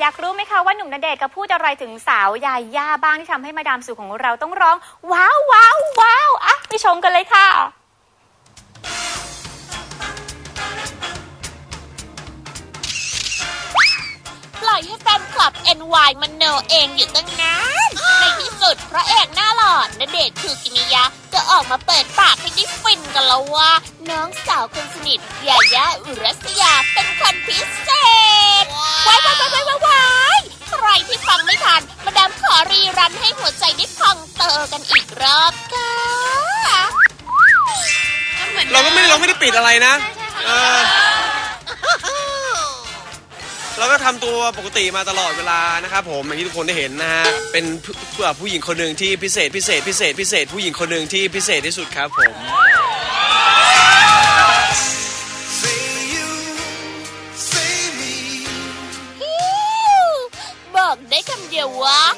อยากรู้ไหมคะว่าหนุ่มณเดชน์กับพูดอะไรถึงสาวยาย่าบ้างที่ทำให้มาดามสุของเราต้องร้อง ว้าวว้าวว้าวอะไปชมกันเลยค่ะ ปล่อยให้แฟนคลับ NY มันโนเองอยู่ตั้งนานในที่สุดพระเอกหน้าหล่อณเดชน์คือกิมิยะ ก็ออกมาเปิดปากให้ได้ฟินกันแล้วว่า น้องสาวคนสนิทยาย่าอุรัสยาเป็นคนพิเศ รอบค่ะเราก็ไม่ได้เราไม่ได้ปิดอะไรนะ เออ เราก็ทำตัวปกติมาตลอดเวลานะครับผมอย่างที่ทุกคนได้เห็นนะฮะเป็นผู้ผู้หญิงคนหนึ่งที่พิเศษพิเศษพิเศษพิเศษผู้หญิงคนหนึ่งที่พิเศษที่สุดครับผม Say you, say me. ฮิวบอกได้คำเดียวว่าฟินเวอร์ค่ะ